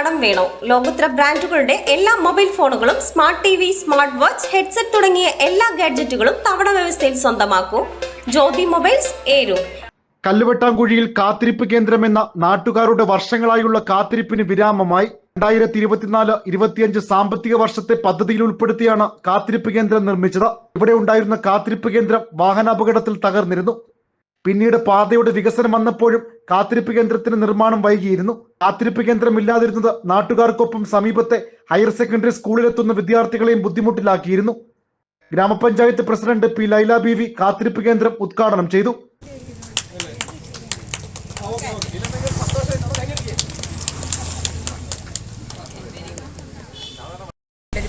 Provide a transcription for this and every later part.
കടം വേണോ? ലോകോത്തര ബ്രാൻഡുകളുടെ എല്ലാ മൊബൈൽ ഫോണുകളും smart T V smart watch headset തുടങ്ങിയ എല്ലാ ഗാഡ്ജറ്റുകളും തവണ വ്യവസ്ഥയിൽ സ്വന്തമാക്കൂ. ജ്യോതി മൊബൈൽസ് ഏരു. കല്ലുവെട്ടാംകുഴിയിൽ കാത്തിരിപ്പ് കേന്ദ്രമെന്ന നാട്ടുകാരുടെ വർഷങ്ങളായുള്ള കാത്തിരിപ്പിന് വിരാമമായി രണ്ടായിരത്തി ഇരുപത്തിനാല് ഇരുപത്തിയഞ്ച് സാമ്പത്തിക വർഷത്തെ പദ്ധതിയിൽ ഉൾപ്പെടുത്തിയാണ് കാത്തിരിപ്പ് കേന്ദ്രം നിർമ്മിച്ചത്. ഇവിടെ ഉണ്ടായിരുന്ന കാത്തിരിപ്പ് കേന്ദ്രം വാഹനാപകടത്തിൽ തകർന്നിരുന്നു. പിന്നീട് പാതയുടെ വികസനം വന്നപ്പോഴും കാത്തിരിപ്പ് കേന്ദ്രത്തിന് നിർമ്മാണം വൈകിയിരുന്നു. കാത്തിരിപ്പ് കേന്ദ്രം ഇല്ലാതിരുന്നത് നാട്ടുകാർക്കൊപ്പം സമീപത്തെ ഹയർ സെക്കൻഡറി സ്കൂളിലെത്തുന്ന വിദ്യാർത്ഥികളെയും ബുദ്ധിമുട്ടിലാക്കിയിരുന്നു. ഗ്രാമപഞ്ചായത്ത് പ്രസിഡന്റ് പി ലൈല ബീവി കാത്തിരിപ്പ് കേന്ദ്രം ഉദ്ഘാടനം ചെയ്തു.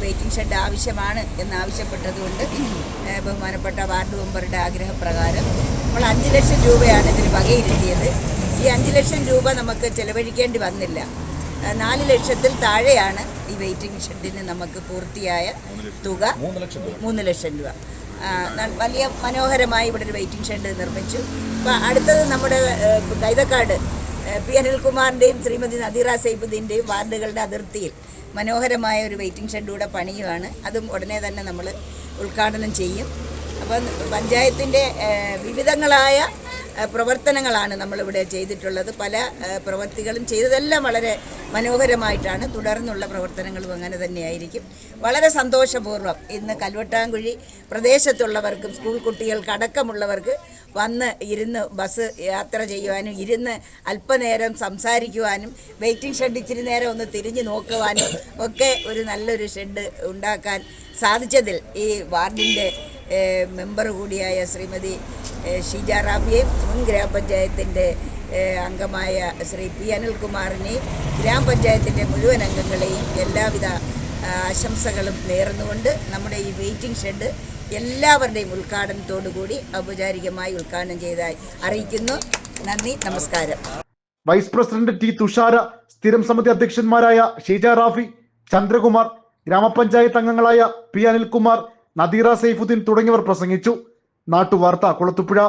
വെയിറ്റിംഗ് ഷെഡ് ആവശ്യമാണ് എന്നാവശ്യപ്പെട്ടതുകൊണ്ട് ബഹുമാനപ്പെട്ട വാർഡ് മെമ്പറുടെ ആഗ്രഹപ്രകാരം നമ്മൾ അഞ്ച് ലക്ഷം രൂപയാണ് ഇതിന് വകയിരുത്തിയത്. ഈ അഞ്ച് ലക്ഷം രൂപ നമുക്ക് ചെലവഴിക്കേണ്ടി വന്നില്ല. നാല് ലക്ഷത്തിൽ താഴെയാണ് ഈ വെയിറ്റിംഗ് ഷെഡിന് നമുക്ക് പൂർത്തിയായ തുക. മൂന്ന് ലക്ഷം രൂപ. വലിയ മനോഹരമായി ഇവിടെ ഒരു വെയിറ്റിംഗ് ഷെഡ് നിർമ്മിച്ചു. അപ്പോൾ അടുത്തത് നമ്മുടെ കൈതക്കാട് പി അനിൽകുമാറിന്റെയും ശ്രീമതി നദീറ സൈബുദ്ദീന്റെയും വാർഡുകളുടെ അതിർത്തിയിൽ മനോഹരമായ ഒരു വെയിറ്റിംഗ് ഷെഡ് കൂടെ പണിയുവാണ്. അതും ഉടനെ തന്നെ നമ്മൾ ഉദ്ഘാടനം ചെയ്യും. അപ്പം പഞ്ചായത്തിന്റെ വിവിധങ്ങളായ പ്രവർത്തനങ്ങളാണ് നമ്മളിവിടെ ചെയ്തിട്ടുള്ളത്. പല പ്രവർത്തികളും ചെയ്തതെല്ലാം വളരെ മനോഹരമായിട്ടാണ്. തുടർന്നുള്ള പ്രവർത്തനങ്ങളും അങ്ങനെ തന്നെയായിരിക്കും. വളരെ സന്തോഷപൂർവം ഇന്ന് കൽവട്ടാങ്കുഴി പ്രദേശത്തുള്ളവർക്കും സ്കൂൾ കുട്ടികൾക്ക് അടക്കമുള്ളവർക്ക് വന്ന് ഇരുന്ന് ബസ് യാത്ര ചെയ്യുവാനും ഇരുന്ന് അല്പനേരം സംസാരിക്കുവാനും വെയിറ്റിംഗ് ഷെഡ് ഇച്ചിരി നേരം ഒന്ന് തിരിഞ്ഞു നോക്കുവാനും ഒക്കെ ഒരു നല്ലൊരു ഷെഡ് ഉണ്ടാക്കാൻ സാധിച്ചതിൽ ഈ വാർഡിന്റെ മെമ്പർ കൂടിയായ ശ്രീമതി ഷീജ റാബിയെയും മുൻ ഗ്രാമപഞ്ചായത്തിന്റെ അംഗമായ ശ്രീ പി അനിൽകുമാറിനെ ഗ്രാമപഞ്ചായത്തിന്റെ മുഴുവൻ അംഗങ്ങളെയും എല്ലാവിധ ആശംസകളും നേർന്നുകൊണ്ട് നമ്മുടെ ഈ വെയിറ്റിംഗ് ഷെഡ് എല്ലാവരുടെയും ഉദ്ഘാടനത്തോടുകൂടി ഔപചാരികമായി ഉദ്ഘാടനം ചെയ്തായി അറിയിക്കുന്നു. നന്ദി നമസ്കാരം. വൈസ് പ്രസിഡന്റ് ടി തുഷാര സ്ഥിരം സമിതി അധ്യക്ഷന്മാരായ ഷീജ റാഫി ചന്ദ്രകുമാർ ഗ്രാമപഞ്ചായത്ത് അംഗങ്ങളായ പി അനിൽകുമാർ നദീറ സൈഫുദ്ദീൻ തുടങ്ങിയവർ പ്രസംഗിച്ചു. നാട്ടുവാർത്ത കുളത്തുപുഴ.